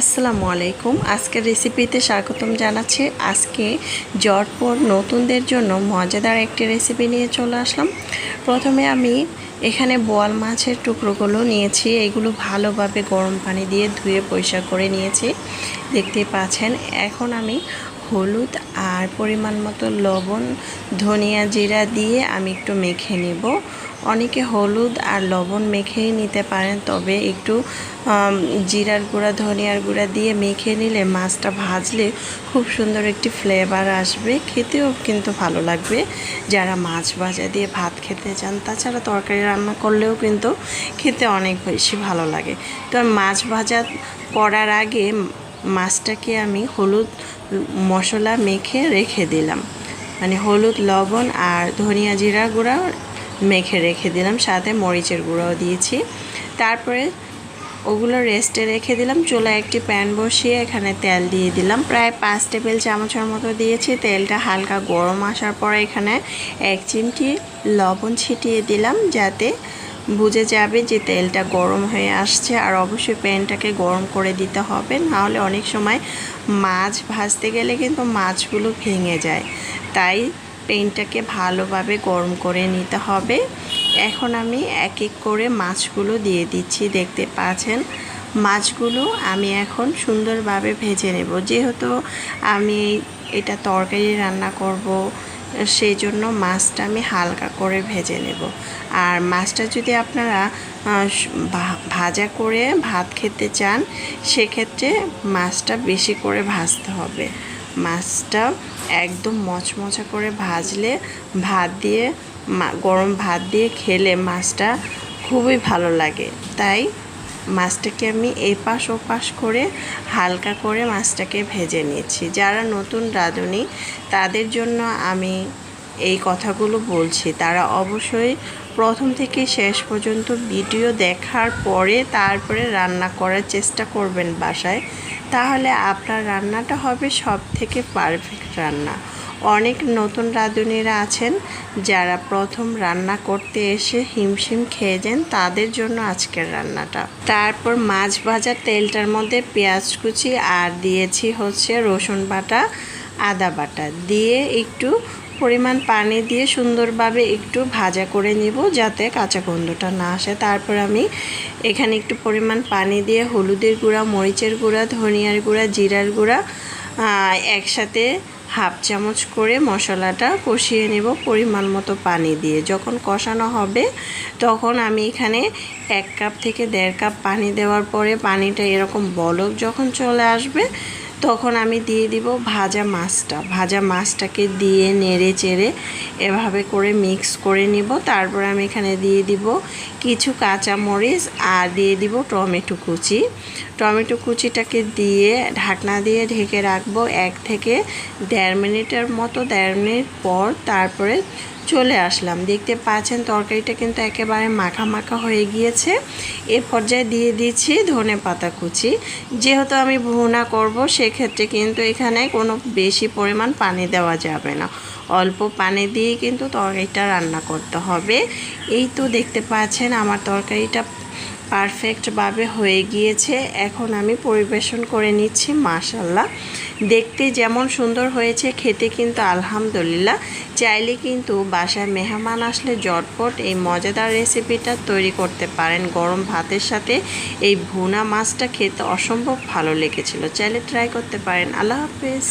আসসালামু আলাইকুম। আজকের রেসিপিতে স্বাগতম জানাচ্ছি। আজকে জটপট নতুনদের জন্য মজাদার একটি রেসিপি নিয়ে চলে আসলাম। প্রথমে আমি এখানে বোয়াল মাছের টুকরোগুলো নিয়েছি। এগুলো ভালোভাবে গরম পানি দিয়ে ধুয়ে পরিষ্কার করে নিয়েছি। দেখতে পাচ্ছেন, এখন আমি হলুদ আর পরিমাণ মতো লবণ, ধনিয়া জিরা দিয়ে আমি একটু মেখে নেব। অনেকে হলুদ আর লবণ মেখেই নিতে পারেন, তবে একটু জিরার গুঁড়া, ধনিয়ার গুঁড়া দিয়ে মেখে নিলে মাছটা ভাজলে খুব সুন্দর একটি ফ্লেভার আসবে। খেতেও কিন্তু ভালো লাগবে। যারা মাছ ভাজা দিয়ে ভাত খেতে চান, তাছাড়া তরকারি রান্না করলেও কিন্তু খেতে অনেক বেশি ভালো লাগে। তো মাছ ভাজা করার আগে মাছটাকে আমি হলুদ মশলা মেখে রেখে দিলাম। মানে হলুদ, লবণ আর ধনিয়া জিরা গুঁড়া মেখে রেখে দিলাম, সাথে মরিচের গুঁড়াও দিয়েছি। তারপরে ওগুলো রেস্টে রেখে দিলাম, চুলায় একটি প্যান বসিয়ে এখানে তেল দিয়ে দিলাম। প্রায় পাঁচ টেবিল চামচের মতো দিয়েছি, তেলটা হালকা গরম আসার পরে এখানে এক চিমটি লবণ ছিটিয়ে দিলাম, যাতে বুঝে যাবে যে তেলটা গরম হয়ে আসছে আর অবশ্যই প্যানটাকে গরম করে দিতে হবে। নাহলে অনেক সময় মাছ ভাজতে গেলে কিন্তু মাছগুলো ভেঙে যায়। তাই পেনটাকে ভালোভাবে গরম করে নিতে হবে। এখন আমি এক এক করে মাছগুলো দিয়ে দিচ্ছি, দেখতে পাচ্ছেন? মাছগুলো আমি এখন সুন্দরভাবে ভেজে নেব। যেহেতু আমি এটা তরকারি রান্না করব সেই জন্য মাছটা আমি হালকা করে ভেজে নেব। আর মাছটা যদি আপনারা ভাজা করে ভাত খেতে চান, সেক্ষেত্রে মাছটা বেশি করে ভাজতে হবে। মাছটা একদম মচমচা করে ভাজলে ভাত দিয়ে গরম ভাত দিয়ে খেলে মাছটা খুবই ভালো লাগে। তাই মাছটাকে আমি এপাশ ওপাশ করে হালকা করে মাছটাকে ভেজে নিয়েছি। যারা নতুন রাঁধুনি, তাদের জন্য আমি এই কথাগুলো বলছি। তারা অবশ্যই প্রথম থেকে শেষ পর্যন্ত ভিডিও দেখার পরে তারপরে রান্না করার চেষ্টা করবেন বাসায়। তাহলে আপনার রান্নাটা হবে সব থেকে পারফেক্ট রান্না। অনেক নতুন রাঁধুনিরা আছেন যারা প্রথম রান্না করতে এসে হিমশিম খেয়ে যান তাদের জন্য আজকের রান্নাটা। তারপর মাছ ভাজার তেলটার মধ্যে পেঁয়াজ কুচি আর দিয়েছি হচ্ছে রসুন বাটা, আদা বাটা। দিয়ে একটু পরিমাণ পানি দিয়ে সুন্দরভাবে একটু ভাজা করে নিব যাতে কাঁচা গন্ধটা না আসে। তারপর আমি এখানে একটু পরিমাণ পানি দিয়ে হলুদের গুঁড়া, মরিচের গুঁড়া, ধনিয়ার গুঁড়া, জিরার গুঁড়া একসাথে হাফ চামচ করে মশলাটা কষিয়ে নেব পরিমাণ মতো পানি দিয়ে। যখন কষানো হবে, তখন আমি এখানে এক কাপ থেকে দেড় কাপ পানি দেওয়ার পরে পানিটা এরকম বলক যখন চলে আসবে তখন আমি দিয়ে দিব ভাজা মাছটা। ভাজা মাছটাকে দিয়ে নেড়ে চেড়ে এভাবে করে মিক্স করে নিব। তারপর আমি এখানে দিয়ে দিব কিছু কাঁচা মরিচ আর দিয়ে দিব টমেটো কুচি। টমেটো কুচিটাকে দিয়ে ঢাকনা দিয়ে ঢেকে রাখব এক থেকে দেড় মিনিটের মতো, দেড় মিনিট পর। তারপরে চলে আসলাম। দেখতে পাচ্ছেন তরকারিটা কিন্তু একেবারে মাখা মাখা হয়ে গিয়েছে। এ পর্যায়ে দিয়ে দিচ্ছি ধনে পাতা কুচি। যেহেতু আমি ভুনা করব, সেক্ষেত্রে কিন্তু এখানে কোনো বেশি পরিমাণ পানি দেওয়া যাবে না। অল্প পানি দিয়ে কিন্তু তরকারিটা রান্না করতে হবে। এই তো দেখতে পাচ্ছেন আমার তরকারিটা পারফেক্টভাবে হয়ে গিয়েছে। এখন আমি পরিবেশন করে নিচ্ছি মাশাল্লাহ দেখতে যেমন সুন্দর হয়েছে, খেতে কিন্তু আলহামদুলিল্লাহ। চাইলে কিন্তু বাসায় মেহমান আসলে জটপট এই মজাদার রেসিপিটা তৈরি করতে পারেন। গরম ভাতের সাথে এই ভুনা মাছটা খেতে অসম্ভব ভালো লেগেছিল। চাইলে ট্রাই করতে পারেন। আল্লাহ হাফেজ।